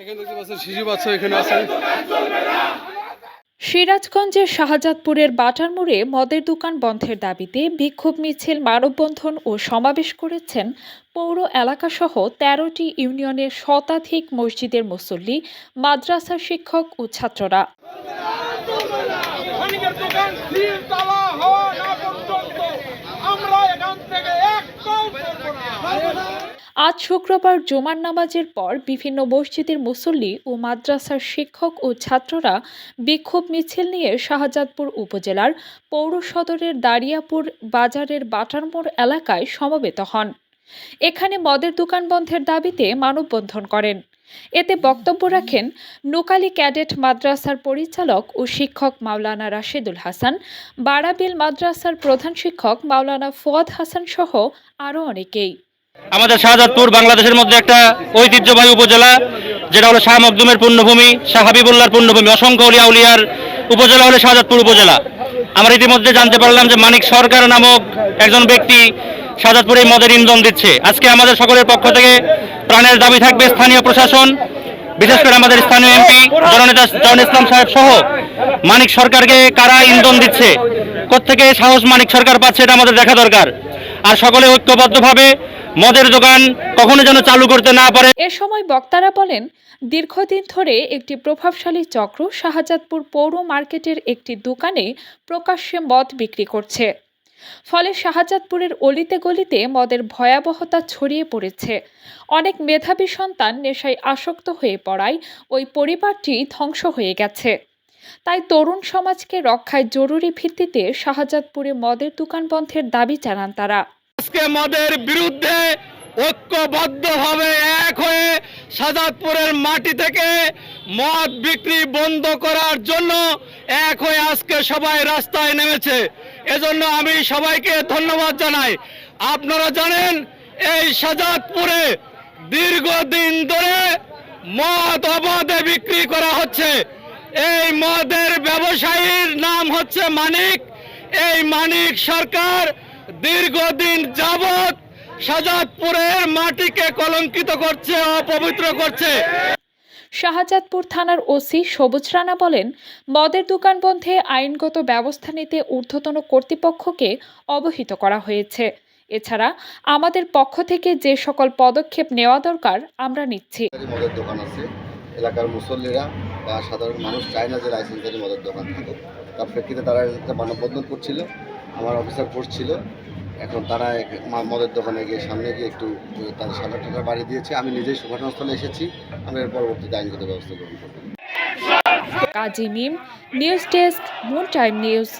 এখানে দেখতে পাচ্ছেন শিশু বাচ্চা এখানে আছে। সিরাজগঞ্জের শাহজাদপুরের বাটার মোড়ে মদের দোকান বন্ধের দাবিতে বিক্ষোভ মিছিল মানববন্ধন ও সমাবেশ করেছেন পৌর এলাকাসহ তেরোটি ইউনিয়নের শতাধিক মসজিদের মুসল্লি মাদ্রাসা শিক্ষক ও ছাত্ররা মানিকের দোকান স্থির তালা হওয়া না পর্যন্ত আমরা এখান থেকে এক পাও সরবো না আজ শুক্রবার জুমার নামাজের পর বিভিন্ন মসজিদের মুসল্লি ও মাদ্রাসার শিক্ষক ও ছাত্ররা বিক্ষোভ মিছিল নিয়ে শাহজাদপুর উপজেলার পৌর সদরের দারিয়াপুর বাজারের বাটারমোড় এলাকায় সমবেত হন। এখানে মদের দোকান বন্ধের দাবিতে মানববন্ধন করেন। এতে বক্তব্য রাখেন নোকালী ক্যাডেট মাদ্রাসার পরিচালক ও শিক্ষক মাওলানা রাশেদুল হাসান, বারাবিল মাদ্রাসার প্রধান শিক্ষক মাওলানা ফুয়াদ হাসান সহ আরও অনেকেই। আমাদের শাহজাদপুর বাংলাদেশের মধ্যে একটা ঐতিহ্যবাহী উপজেলা, যেটা হলো শাহ মখদুমের পূর্ণভূমি, শাহ হাবিবুল্লাহর পূর্ণভূমি, অসংখ্য উলিয়া উলিয়ার উপজেলা হলো শাহজাদপুর উপজেলা। আমরা ইতিমধ্যে জানতে পারলাম যে মানিক সরকার নামক একজন ব্যক্তি শাহজাদপুরে মদের ইন্ধন দিচ্ছে। আজকে আমাদের সকলের পক্ষ থেকে প্রাণের দাবি থাকবে স্থানীয় প্রশাসন, বিশেষ করে আমাদের স্থানীয় এমপি জননেতা জন ইসলাম সাহেব সহ। মানিক সরকারকে কারা ইন্ধন দিচ্ছে? কোত্থেকে সাহস মানিক সরকার পাচ্ছে এটা আমাদের দেখা দরকার। আর সকলে ঐক্যবদ্ধভাবে মদের দোকান কখনো যেন চালু করতে না পারে। এ সময় বক্তারা বলেন, দীর্ঘদিন ধরে একটি প্রভাবশালী চক্র শাহজাদপুর পৌর মার্কেটের একটি দোকানে প্রকাশ্যে মদ বিক্রি করছে। ফলে শাহজাদপুরের অলিতে গলিতে মদের ভয়াবহতা ছড়িয়ে পড়েছে। অনেক মেধাবী সন্তান নেশায় আসক্ত হয়ে পড়ায় ওই পরিবারটি ধ্বংস হয়ে গেছে। তাই তরুণ সমাজকে রক্ষায় জরুরি ভিত্তিতে শাহজাদপুরে মদের দোকান বন্ধের দাবি জানান তারা। আজকে মদের বিরুদ্ধে ঐক্যবদ্ধভাবে এক হয়ে সাজাদপুরের মাটি থেকে মদ বিক্রি বন্ধ করার জন্য এক হয়ে আজকে সবাই রাস্তায় নেমেছে। এজন্য আমি সবাইকে ধন্যবাদ জানাই। আপনারা জানেন, এই সাজাদপুরে দীর্ঘদিন ধরে মদ অবাধে বিক্রি করা হচ্ছে। এই মদের ব্যবসায়ীর নাম হচ্ছে মানিক। এই মানিক সরকার দীর্ঘদিন যাবৎ সাজাদপুরের মাটিকে কলঙ্কিত করছে অপবিত্র করছে। শাহজাদপুর থানার ওসি সবুজ রানা বলেন মদের দোকান বন্ধে আইনগত ব্যবস্থা নিতে ঊর্ধ্বতন কর্তৃপক্ষকে অবহিত করা হয়েছে। এছাড়া আমাদের পক্ষ থেকে যে সকল পদক্ষেপ নেওয়া দরকার আমরা নিচ্ছি। মদের দোকান আছে। এলাকার মুসল্লিরা বা সাধারণ মানুষ চায় না যে লাইসেন্সারি মদের দোকান থাকে তার প্রেক্ষিতে তারা একটা মানববন্ধন করছিল, আমার অফিসার করছিল এখন তারা মদের দোকানে গিয়ে সামনে গিয়ে একটু তাদের সাদা টাকা বাড়ি দিয়েছে। আমি নিজেই ঘটনাস্থলে এসেছি। আমি এর পরবর্তীতে আইনগত ব্যবস্থা গ্রহণ করব। Kazi Mim, news desk Moon time news.